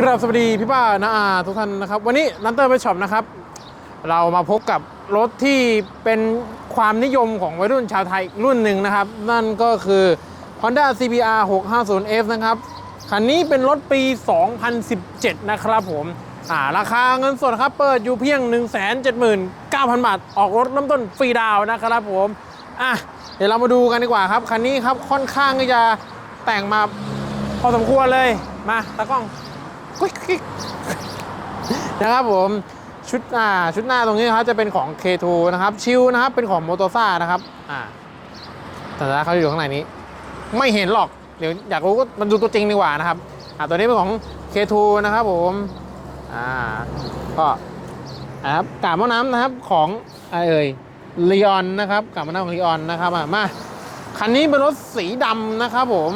กราบสวัสดีพี่ป้านาอาทุกท่านนะครับ วันนี้นันเตอร์ไปช็อปนะครับ เรามาพบกับรถที่เป็นความนิยมของวัยรุ่นชาวไทยรุ่นหนึ่งนะครับ นั่นก็คือ Honda CBR 650F นะครับ คันนี้เป็นรถปี 2017 นะครับผมอ่าราคาเงินสดครับเปิดอยู่เพียง 179,000 บาท ออกรถเริ่มต้นฟรีดาวนะครับผมอะเดี๋ยวเรามาดูกันดีกว่าครับ คันนี้ครับค่อนข้างที่จะแต่งมาพอสมควรเลยมาตากล้อง นะครับผมชุดอ่าชุดหน้าตรงนี้นะครับจะเป็นของ K2 นะครับ ชิลนะครับเป็นของโมโตซ่านะครับอ่าแต่ถ้าเขาอยู่ข้างในนี้ ไม่เห็นหรอกเดี๋ยวอยากรู้ก็มันดูตัวจริงดีกว่านะครับอ่าตัวนี้เป็นของ K2 นะครับผมอ่าก็นะครับกาบมะน้ำนะครับของอะไรเอ่ยลีออนนะครับกาบมะน้ำของลีออนนะครับอะมาคันนี้เป็นรถสีดำนะครับผม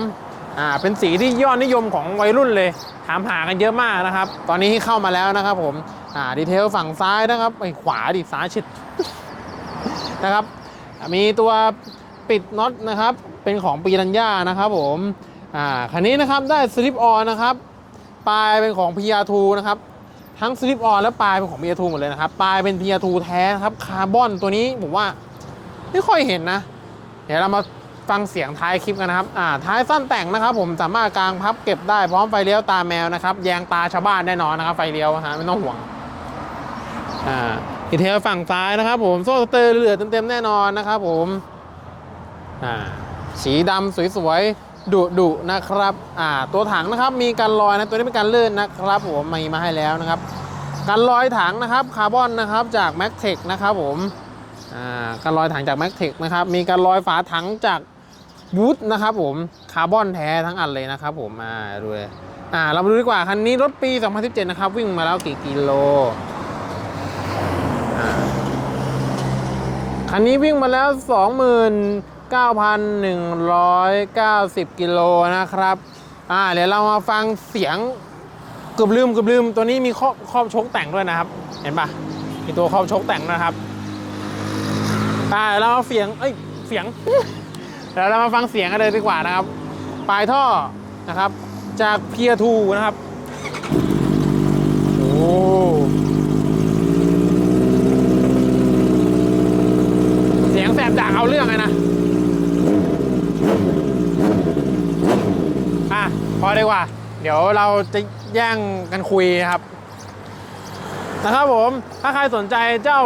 อ่าเป็นสีที่ยอดนิยมของวัยรุ่นเลย ถามหากันเยอะมากนะครับ ตอนนี้เข้ามาแล้วนะครับผมอ่าดีเทลฝั่งซ้ายนะครับไอขวาดิซ้ายชิดนะครับมีตัวปิดน็อตนะครับ เป็นของปีรัญญานะครับผมอ่าคันนี้นะครับได้สลิปออนนะครับปลายเป็นของ PR2 นะครับทั้งสลิปออนและปลายเป็นของ PR2 หมดเลยนะครับปลายเป็น PR2 แท้นะครับคาร์บอนตัวนี้ผมว่าไม่ค่อยเห็นนะ เดี๋ยวเรามา ฟังเสียงท้ายคลิปกันนะครับอ่าท้ายสั้นแต่งนะครับ ผมสามารถกางพับเก็บได้พร้อมไฟเลี้ยวตาแมวนะครับแยงตาชาวบ้านแน่นอนนะครับ ไฟเลี้ยวฮะไม่ต้องห่วงอ่าดีเทลฝั่งซ้ายนะครับ ผมโซ่สเตอร์เหลือเต็มๆแน่นอนนะครับ ผมอ่าสีดำสวยๆดุดุๆนะครับ อ่า ตัวถังนะครับ มีการลอยนะตัวนี้เป็นการเลื่อนนะครับ ผมมีมาให้แล้วนะครับการลอยถังนะครับคาร์บอนนะครับจาก m a c t e c นะครับ ผมอ่าการลอยถังจาก m a c t e c นะครับ มีการลอยฝาถังจาก บูธนะครับผมคาร์บอนแท้ทั้งอันเลยนะครับผมอ่าดูเลยอ่าเรามาดูดีกว่าคันนี้รถปี 2017 นะครับ วิ่งมาแล้วกี่กิโลอ่าคันนี้วิ่งมาแล้ว 29,190 กิโลนะครับอ่าเดี๋ยวเรามาฟังเสียงเกือบลืมเกือบลืมตัวนี้มีครอบครอบชคแต่งด้วยนะครับ เห็นปะมีตัวครอบชคแต่งนะครับอ่าเรามาเสียงเอ้ยเสียง เดี๋ยวเรามาฟังเสียงกันเลยดีกว่านะครับ ปลายท่อนะครับ จากเพียทูนะครับโอ้เสียงแสบจากเอาเรื่องเลยนะ อะ พอดีกว่า เดี๋ยวเราจะแย่งกันคุยนะครับ นะครับผม ถ้าใครสนใจเจ้า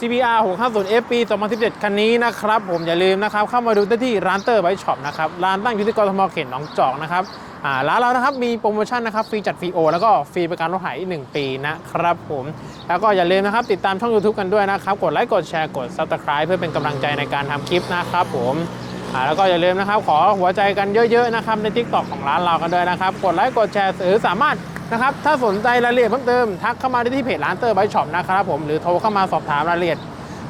CBR 650 F ปี 2017 คันนี้นะครับผมอย่าลืมนะครับเข้ามาดูได้ที่ร้านเตอร์ไบช็อปนะครับร้านตั้งอยู่ที่กรทมเขตหนองจอกนะครับร้านเรานะครับมีโปรโมชั่นนะครับฟรีจัดฟรีโอแล้วก็ฟรีประกันรถหายอีกหนึ่งปีนะครับผมแล้วก็อย่าลืมนะครับติดตามช่อง YouTube กันด้วยนะครับ กดไลค์กดแชร์กด Subscribe เพื่อเป็นกำลังใจในการทำคลิปนะครับผมแล้วก็อย่าลืมนะครับขอหัวใจกันเยอะๆนะครับใน TikTok ของร้านเรากันด้วยนะครับ กดไลค์กดแชร์หรือสามารถ นะครับ ถ้าสนใจรายละเอียดเพิ่มเติมทักเข้ามาได้ที่เพจร้านเตอร์ไบช็อปนะครับผม หรือโทรเข้ามาสอบถามรายละเอียด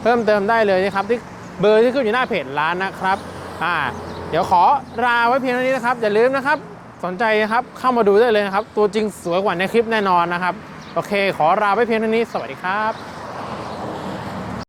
เพิ่มเติมได้เลยนะครับที่เบอร์ที่ขึ้นอยู่หน้าเพจร้านนะครับ อ่า เดี๋ยวขอลาไว้เพียงเท่านี้นะครับ อย่าลืมนะครับ สนใจนะครับเข้ามาดูได้เลยนะครับ ตัวจริงสวยกว่าในคลิปแน่นอนนะครับ โอเค ขอลาไว้เพียงเท่านี้ สวัสดีครับ